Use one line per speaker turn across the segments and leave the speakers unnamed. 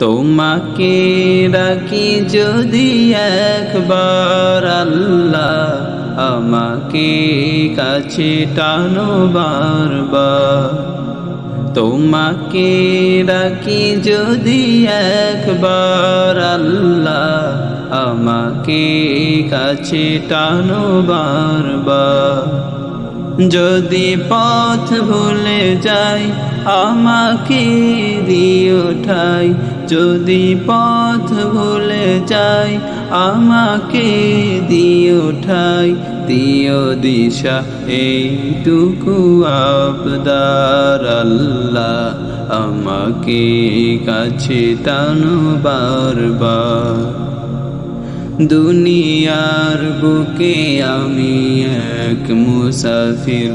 তোমাকে ডাকি যদি একবার আল্লাহ আমাকে কাছে টানো বারবার। তোমাকে ডাকি যদি একবার আল্লাহ আমাকে কাছে টানো বারবার। যদি পথ ভুলে যাই, আমাকে দিয়ে ঠাই যদি পথ ভুলে যাই, আমাকে দিও ঠাই দিও দিশা, এইটুকু আবদার আল্লাহ আমাকে কাছে টানো বারবার। দুনিয়ার বুকে আমি এক মুসাফির।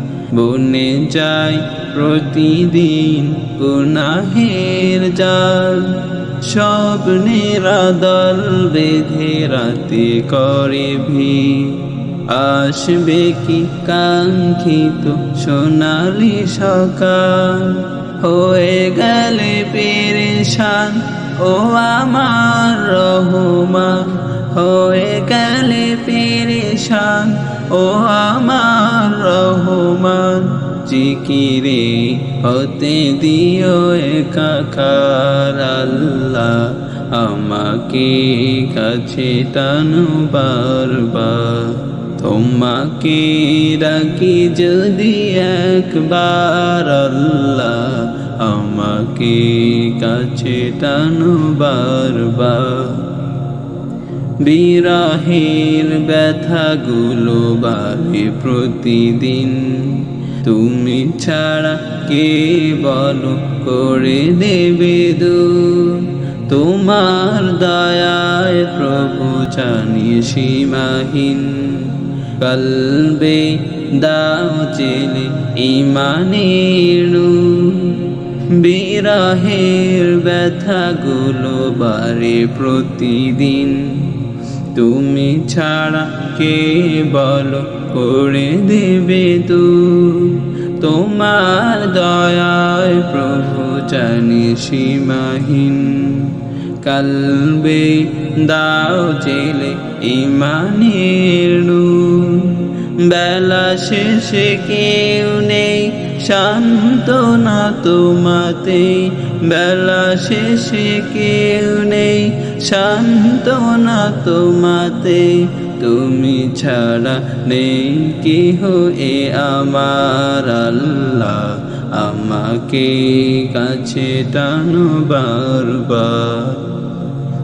বনে যাই, প্রতিদিন গুনাহের জাল। স্বপ্নের আদল বেঁধে রাতে করে ভিড়। আসবে কি কাঙ্ক্ষিত সোনালি সকাল? হয়ে গেলে পেরেশান, ও আমার রহমান। হয়ে গেলে পেরেশান, ও আমার রহমান। জিকিরে হতে দিও একাকার আল্লাহ। আমাকে কাছে টানো বারবার। তোমাকে ডাকি যদি একবার আল্লাহ। আমাকে কাছে টানো বারবার। বিরাহের ব্যথাগুলো বাড়ে প্রতিদিন। তুমি ছাড়া কে বলো করে দেবে দু তোমার দয়ায় প্রভু জানি সীমাহীন। কলবে দাও চেলে ইমানের বিরাহের ব্যথাগুলো বারে প্রতিদিন। তুমি ছাড়া কে বলো করে দেবে তু তোমার দয়ায় প্রভু জানি সীমাহীন। কালবে দাও জেলে ইমানের নূর। বেলা শেষে কেউ নেই শান্ত না তোমাতে, বেলা শেষে কেউ নেই। শান্ত না তোমাতে, তুমি ছাড়া নেই কেহ এ আমার আল্লাহ। আমাকে কাছে টানো বারবার।